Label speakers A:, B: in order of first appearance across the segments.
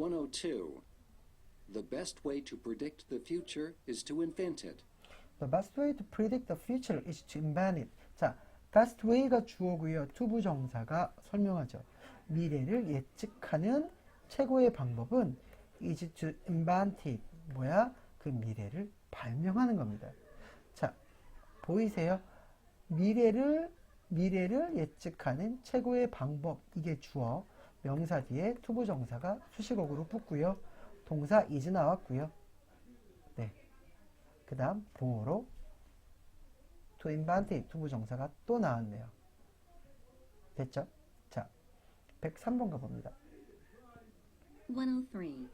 A: 102. The best way to predict the future is to invent it.
B: The best way to predict the future is to invent it. 자, best way가 주어고요. 투부 정사가 설명하죠. 미래를 예측하는 최고의 방법은 is to invent it. 뭐야? 그 미래를 발명하는 겁니다. 자, 보이세요? 미래를 미래를 예측하는 최고의 방법 이게 주어 명사 뒤에 투부정사가 수식어구로 붙고요. 동사 is 나왔고요. 네. 그 다음 보어로 to invent 투부정사가 또 나왔네요. 됐죠? 자, 103번 가봅니다.
C: 103.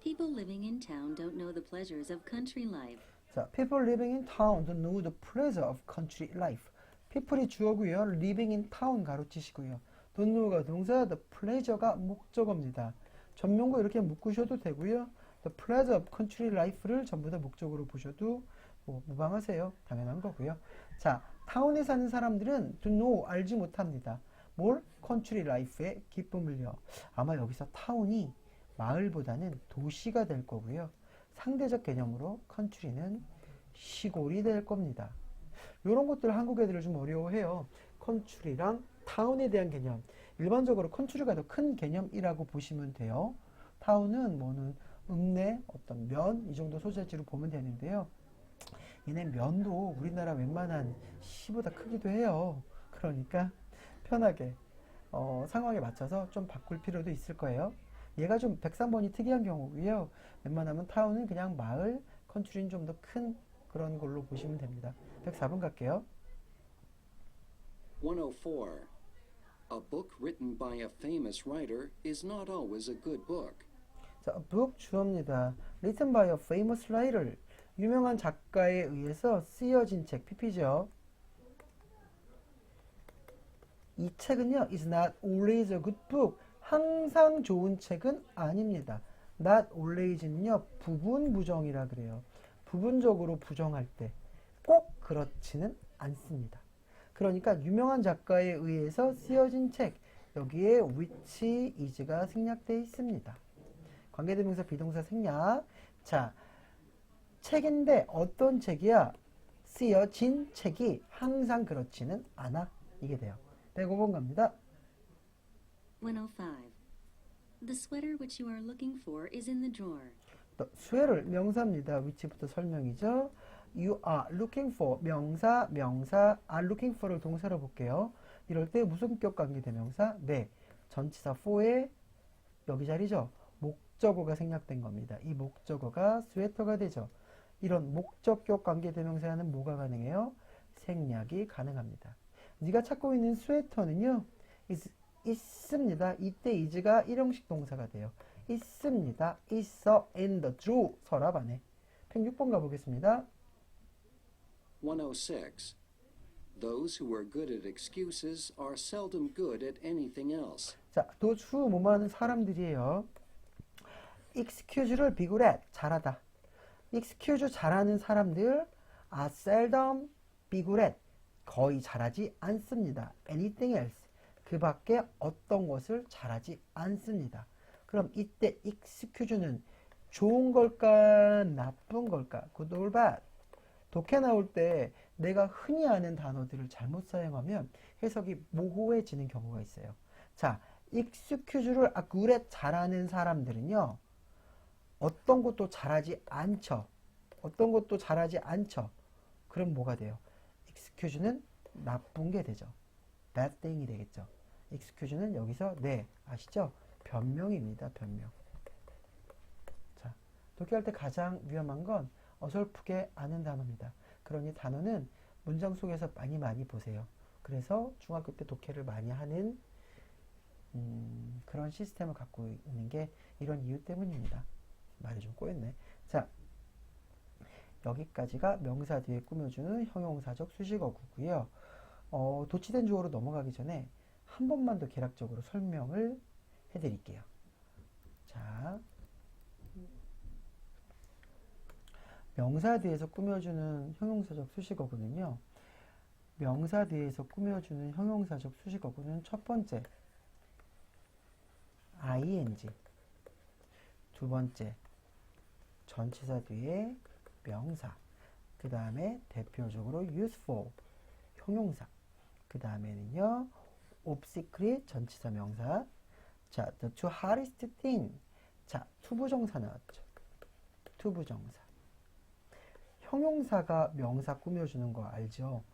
C: People living in town don't know the pleasures of country life.
B: 자, people living in town don't know the pleasure of country life. people이 주어고요. living in town 가로치시고요. Know가 동사, the pleasure가 목적어입니다. 전명구 이렇게 묶으셔도 되고요. the pleasure of country life를 전부 다 목적으로 보셔도 뭐 무방하세요. 당연한 거고요. 자, 타운에 사는 사람들은 to know 알지 못합니다. 뭘? country life의 기쁨을요. 아마 여기서 타운이 마을보다는 도시가 될 거고요. 상대적 개념으로 country는 시골이 될 겁니다. 이런 것들 한국 애들을 좀 어려워해요. 컨츄리랑 타운에 대한 개념. 일반적으로 컨츄리가 더 큰 개념이라고 보시면 돼요. 타운은 뭐는 읍내, 어떤 면, 이 정도 소재지로 보면 되는데요. 얘네 면도 우리나라 웬만한 시보다 크기도 해요. 그러니까 편하게 어, 상황에 맞춰서 좀 바꿀 필요도 있을 거예요. 얘가 좀 103번이 특이한 경우고요. 웬만하면 타운은 그냥 마을, 컨츄리는 좀 더 큰 그런 걸로 보시면 됩니다. 104번 갈게요.
A: 104. A book written by a famous writer is not always a good book.
B: 자, book 주어입니다. written by a famous writer. 유명한 작가에 의해서 쓰여진 책, PP죠. 이 책은요, is not always a good book. 항상 좋은 책은 아닙니다. not always는요, 부분 부정이라 그래요. 부분적으로 부정할 때 꼭 그렇지는 않습니다. 그러니까 유명한 작가에 의해서 쓰여진 책, 여기에 which is가 생략되어 있습니다. 관계대명사 비동사 생략. 자, 책인데 어떤 책이야? 쓰여진 책이 항상 그렇지는 않아. 이게 돼요. 105번 갑니다.
C: 105. The sweater which you are looking for is in the drawer.
B: 또 수혜를 명사입니다. 위치부터 설명이죠. You are looking for 명사 명사 are looking for를 동사로 볼게요. 이럴 때 무슨격 관계 대명사 네 전치사 for에 여기 자리죠. 목적어가 생략된 겁니다. 이 목적어가 스웨터가 되죠. 이런 목적격 관계 대명사는 뭐가 가능해요? 생략이 가능합니다. 네가 찾고 있는 스웨터는요. is, 있습니다. 이때 is가 일형식 동사가 돼요. 있습니다. 있어 in the drawer 서랍 안에. 106번 가보겠습니다.
A: 106. Those who are good at excuses are seldom good at anything else.
B: 자, 도주 뭐하는 사람들이에요. excuse를 good at 잘하다. excuse 잘하는 사람들 are seldom good at 거의 잘하지 않습니다. anything else 그 밖에 어떤 것을 잘하지 않습니다. 그럼 이때 excuse는 좋은 걸까 나쁜 걸까 good or bad 독해 나올 때 내가 흔히 아는 단어들을 잘못 사용하면 해석이 모호해지는 경우가 있어요. 자, 아, good at 잘하는 사람들은요. 어떤 것도 잘하지 않죠. 어떤 것도 잘하지 않죠. 그럼 뭐가 돼요? excuse는 나쁜 게 되죠. bad thing이 되겠죠. excuse는 여기서 네 아시죠? 변명입니다. 변명. 자, 독해할 때 가장 위험한 건 어설프게 아는 단어입니다. 그러니 단어는 문장 속에서 많이 많이 보세요. 그래서 중학교 때 독해를 많이 하는 음, 그런 시스템을 갖고 있는 게 이런 이유 때문입니다. 말이 좀 꼬였네. 자, 여기까지가 명사 뒤에 꾸며주는 형용사적 수식어구고요. 어, 도치된 주어로 넘어가기 전에 한 번만 더 개략적으로 설명을 해드릴게요. 자, 명사 뒤에서 꾸며주는 형용사적 수식어구는요. 명사 뒤에서 꾸며주는 형용사적 수식어구는 첫 번째 ing. 두 번째 전치사 뒤에 명사. 그 다음에 대표적으로 useful 형용사. 그 다음에는요 obsecret 전치사 명사. 자 the two hardest thing. 자 투부정사 나왔죠. 투부정사 형용사가 명사 꾸며주는 거 알죠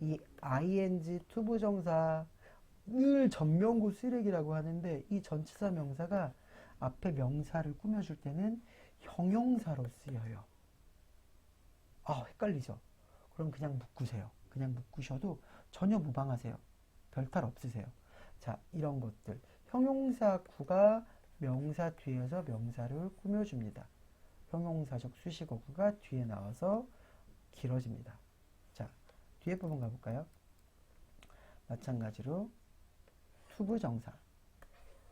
B: 이 ing 투부정사 늘 전명구 쓰레기라고 하는데 이 전치사 명사가 앞에 명사를 꾸며줄 때는 형용사로 쓰여요. 아, 헷갈리죠? 그럼 그냥 묶으세요. 그냥 묶으셔도 전혀 무방하세요. 별탈 없으세요. 자, 이런 것들. 형용사 구가 명사 뒤에서 명사를 꾸며줍니다. 형용사적 수식어구가 뒤에 나와서 길어집니다. 자, 뒤에 부분 가볼까요? 마찬가지로 투부정사,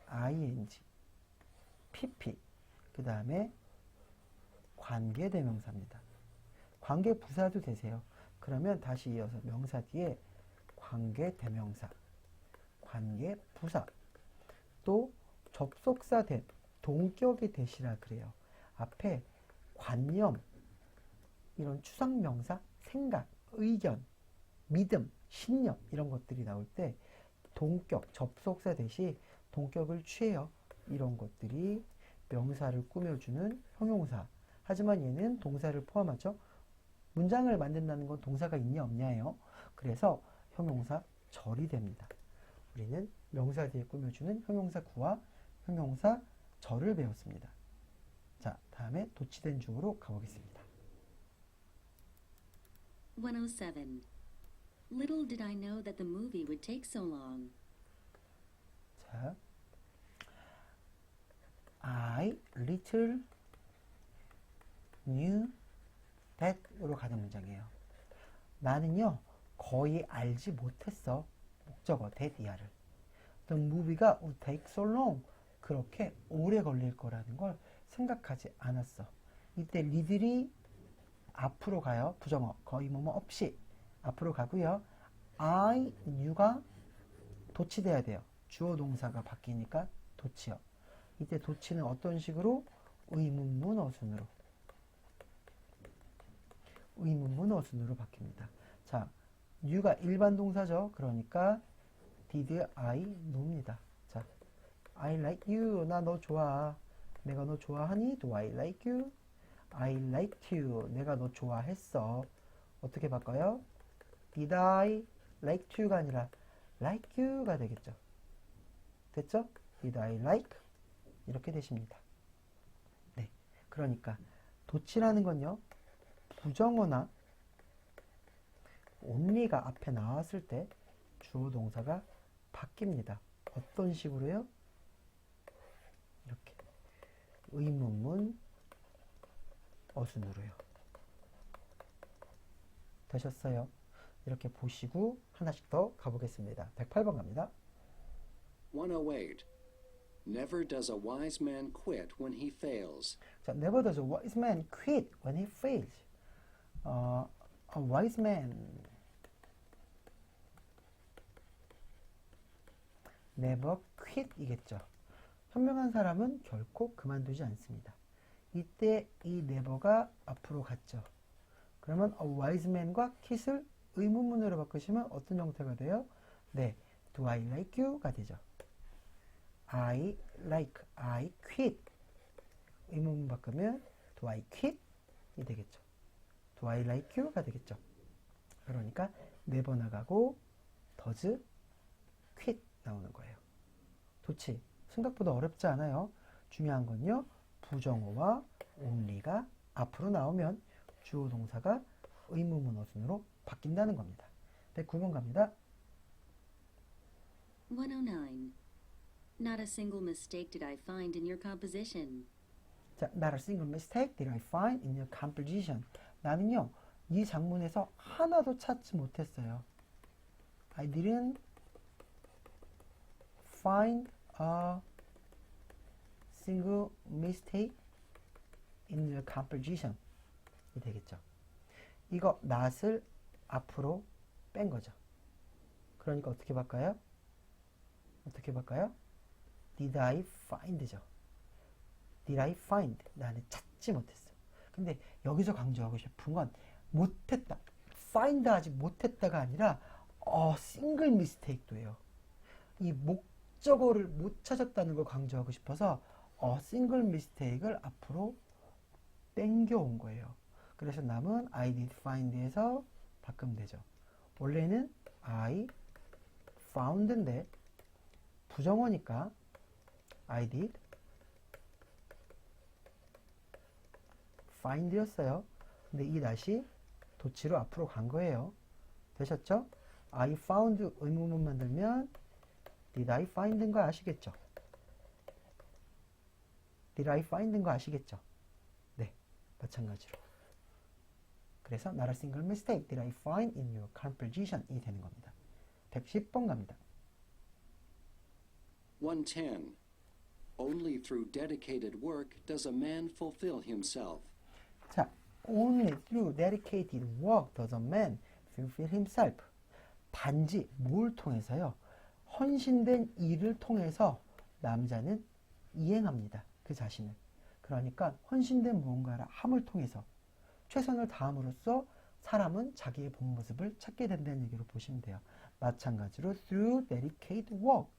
B: ing, pp, 그 다음에 관계대명사입니다. 관계부사도 되세요. 그러면 다시 이어서 명사 뒤에 관계대명사, 관계부사, 또 접속사 대, 동격의 대시라 그래요. 앞에 관념, 이런 추상 명사, 생각, 의견, 믿음, 신념 이런 것들이 나올 때 동격, 접속사 대시 동격을 취해요. 이런 것들이 명사를 꾸며주는 형용사. 하지만 얘는 동사를 포함하죠. 문장을 만든다는 건 동사가 있냐 없냐예요. 그래서 형용사 절이 됩니다. 우리는 명사 뒤에 꾸며주는 형용사 구와 형용사 절을 배웠습니다. 자, 다음에 도치된 중으로 가보겠습니다.
C: 107. Little did I know that the movie would take so long.
B: 자, I little knew that으로 가는 문장이에요. 나는요 거의 알지 못했어 목적어 that 이하를. The movie가 would take so long 그렇게 오래 걸릴 거라는 걸 생각하지 않았어. 이때 리들이 앞으로 가요 부정어 거의 뭐뭐 없이 앞으로 가고요. I knew가 도치돼야 돼요. 주어 동사가 바뀌니까 도치요. 이때 도치는 어떤 식으로? 의문문 어순으로. 의문문 어순으로 바뀝니다. 자, new가 일반 동사죠. 그러니까 did I know입니다. 자, I like you. 나 너 좋아. 내가 너 좋아하니? Do I like you? I like you. 내가 너 좋아했어. 어떻게 바꿔요? Did I like you가 아니라 like you가 되겠죠. 됐죠? Did I like? 이렇게 되십니다. 네. 그러니까 도치라는 건요. 부정어나 only가 앞에 나왔을 때 주어 동사가 바뀝니다. 어떤 식으로요? 의문문 어순으로요. 되셨어요? 이렇게 보시고 하나씩 더 가보겠습니다. 108번 갑니다.
A: 108. Never does a wise man quit when he fails.
B: 자, never does a wise man quit when he fails. 어, a wise man never quit 이겠죠. 현명한 사람은 결코 그만두지 않습니다. 이때 이 never가 앞으로 갔죠. 그러면 a wise man과 quit을 의문문으로 바꾸시면 어떤 형태가 돼요? 네, do I like you가 되죠. I like, I quit. 의문문 바꾸면 do I quit? 이 되겠죠. do I like you가 되겠죠. 그러니까 never 나가고 does quit 나오는 거예요. 도치 생각보다 어렵지 않아요. 중요한 건요. 부정어와 only가 앞으로 나오면 주어 동사가 의문문 어순으로 바뀐다는 겁니다. 109번 갑니다.
C: 109. Not a single mistake did I find in your composition.
B: 자, not a single mistake did I find in your composition. 나는요, 이 장문에서 하나도 찾지 못했어요. I didn't find a single mistake in your composition. 이 되겠죠. 이거 not을 앞으로 뺀 거죠. 그러니까 어떻게 바꿔요? 어떻게 바꿔요? Did I find죠. did I find? 나는 찾지 못했어. 근데 여기서 강조하고 싶은 건 못했다. find 하지 못했다가 아니라 어, 싱글 미스테이크도예요. 이 목 적어를 못 찾았다는 걸 강조하고 싶어서 어, 싱글 미스테이크를 앞으로 땡겨온 거예요. 그래서 남은 I did find에서 바꾸면 되죠. 원래는 I found인데 부정어니까 I did find였어요. 근데 이 다시 도치로 앞으로 간 거예요. 되셨죠? I found 의문문 만들면 did I find인 거 아시겠죠? did I find인 거 아시겠죠? 네, 마찬가지로. 그래서 not a single mistake did I find in your composition이 되는 겁니다. 110번 갑니다.
A: 110. Only through dedicated work does a man fulfill himself.
B: 자, only through dedicated work does a man fulfill himself. 단지 뭘 통해서요? 헌신된 일을 통해서 남자는 이행합니다. 그 자신을. 그러니까 헌신된 무언가를 함을 통해서 최선을 다함으로써 사람은 자기의 본 모습을 찾게 된다는 얘기로 보시면 돼요. 마찬가지로 through dedicated work.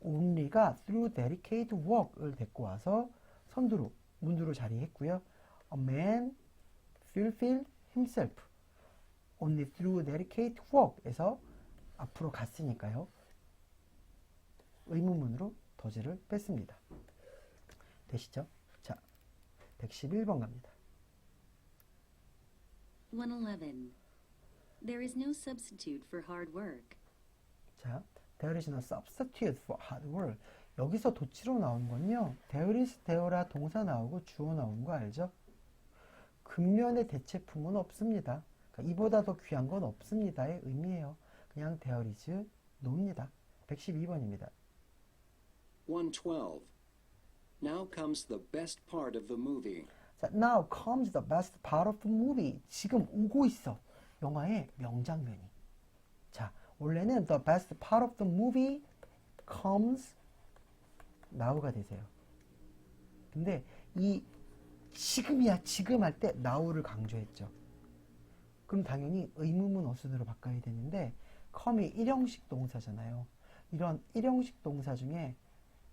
B: only가 through dedicated work을 데리고 와서 선두로, 문두로 자리했고요. A man fulfill himself. only through dedicated work에서 앞으로 갔으니까요. 의문문으로 더즈를 뺐습니다. 되시죠? 자, 111번 갑니다.
C: 111. There is no substitute for hard work.
B: 자, there is no substitute for hard work. 여기서 도치로 나온 건요. there is there라 동사 나오고 주어 나오는 거 알죠? 근면의 대체품은 없습니다. 그러니까 이보다 더 귀한 건 없습니다의 의미예요. 그냥 there is no입니다. 112번입니다.
A: 112. Now comes the best part of the movie.
B: 자, now comes the best part of the movie. 지금 오고 있어. 영화의 명장면이. 자, 원래는 the best part of the movie comes now가 되세요. 근데 이 지금이야 지금 할 때 now를 강조했죠. 그럼 당연히 의문문 어순으로 바꿔야 되는데 come이 일형식 동사잖아요. 이런 일형식 동사 중에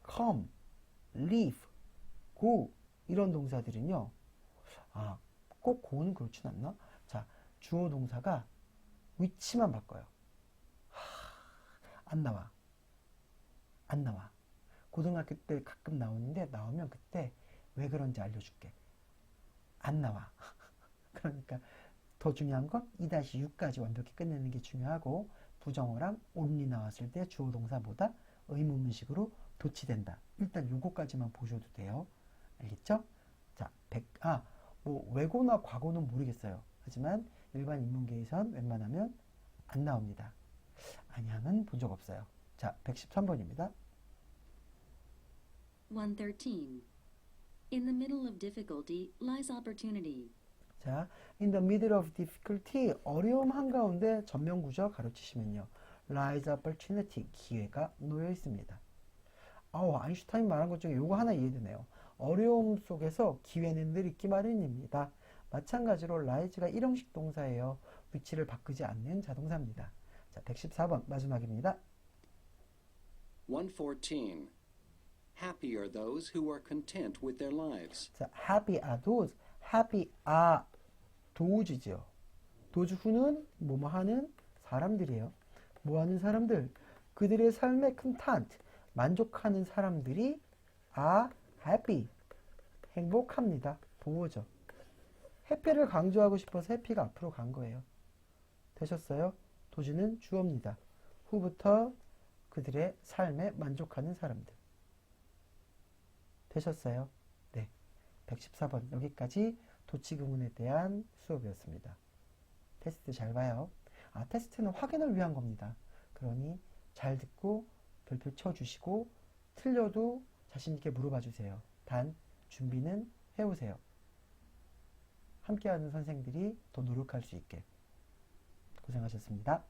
B: come, leave, go 이런 동사들은요. 아, 꼭 go는 그렇진 않나? 자, 주어 동사가 위치만 바꿔요. 하, 안 나와. 안 나와. 고등학교 때 가끔 나오는데 나오면 그때 왜 그런지 알려줄게. 안 나와. 그러니까 더 중요한 건 2-6까지 완벽히 끝내는 게 중요하고 부정어랑 only 나왔을 때 주어 동사보다 의문문식으로 도치된다. 일단 요거까지만 보셔도 돼요. 알겠죠? 자, 100, 아, 뭐, 외고나 과거는 모르겠어요. 하지만 일반 인문계에선 웬만하면 안 나옵니다. 안양은 본 적 없어요. 자, 113번입니다.
C: 113. In the middle of difficulty lies opportunity.
B: 자, in the middle of difficulty, 어려움 한가운데 전면구조 가로치시면요. lies opportunity, 기회가 놓여 있습니다. 아우, 아인슈타인 말한 것 중에 요거 하나 이해되네요. 어려움 속에서 기회는 늘 있기 마련입니다. 마찬가지로 lies가 일형식 동사예요. 위치를 바꾸지 않는 자동사입니다. 자, 114번 마지막입니다.
A: 114. Happy are those who are content with their lives.
B: 자, happy are those, happy are does죠. those who는 뭐뭐 하는 사람들이에요. 뭐 하는 사람들? 그들의 삶에 content, 만족하는 사람들이 are happy, 행복합니다. 보호죠. 해피를 강조하고 싶어서 해피가 앞으로 간 거예요. 되셨어요? 도주는 주어입니다. 후부터 그들의 삶에 만족하는 사람들. 되셨어요? 네. 114번 여기까지 도치구문에 대한 수업이었습니다. 테스트 잘 봐요. 아, 테스트는 확인을 위한 겁니다. 그러니 잘 듣고 별표 쳐주시고 틀려도 자신있게 물어봐 주세요. 단 준비는 해오세요. 함께하는 선생들이 더 노력할 수 있게 고생하셨습니다.